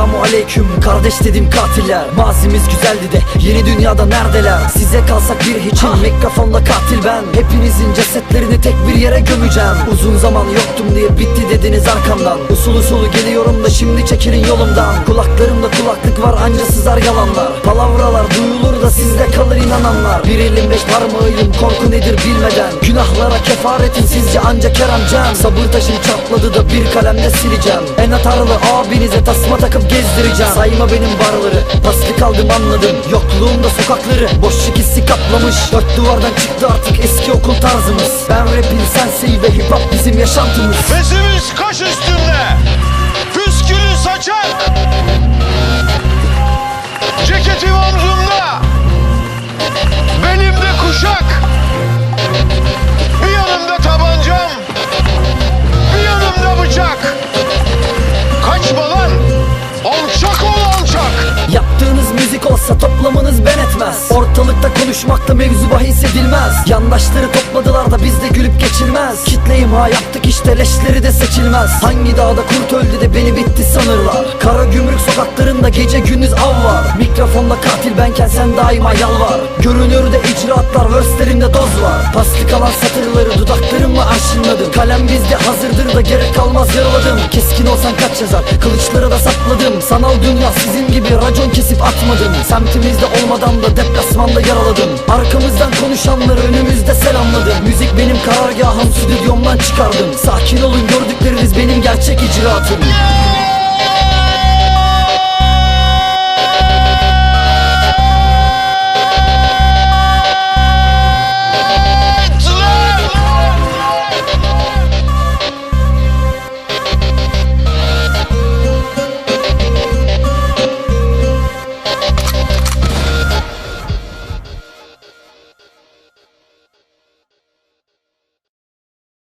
Selamu aleyküm. Kardeş dedim katiller. Mazimiz güzeldi de yeni dünyada neredeler? Size kalsak bir hiçim. Mikrofonla katil ben. Hepinizin cesetlerini tek bir yere gömeceğim. Uzun zaman yoktum diye bitti dediniz arkamdan. Usul usul geliyorum da şimdi çekilin yolumdan. Kulaklarımda kulaklık var anca sızar yalanlar. Palavralar inananlar. Bir elin beş parmağıyım korku nedir bilmeden. Günahlara kefaretin sizce anca Kerem Cem Sabır taşım çatladı da bir kalemde sileceğim. En atarlı abinize tasma takıp gezdireceğim. Sayma benim barları paslı kaldım anladım. Yokluğumda sokakları boşluk hissi kaplamış. Dört duvardan çıktı artık eski okul tarzımız. Ben rapin sensei ve hip bizim yaşantımız. Bezimiz kaş etmez. Ortalıkta konuşmakta mevzu bahis edilmez. Yandaşları topladılar da bizde gülüp geçilmez. Kitle imha yaptık işte leşleri de seçilmez. Hangi dağda kurt öldü de beni bitti sanırlar. Kara gümrük sokaklarında gece gündüz av var Mikrofonda katil benken sen daima yalvar. Görünürde icraatlar verslerimde doz var. Paslı kalan satırları dudaklarımla arşınladım Kalem bizde hazırdır da gerek kalmaz yaraladım. Keskin olsan kaç yazar? Kılıçları da sapladım Sanal dünya sizin gibi racon kesip atmadım. Semtimizde olmadan da deplasmanda yaraladım. Arkamızdan konuşanları önümüzde selamladım. Müzik benim karargahım stüdyomdan çıkardım. Sakin olun gördükleriniz benim gerçek icraatım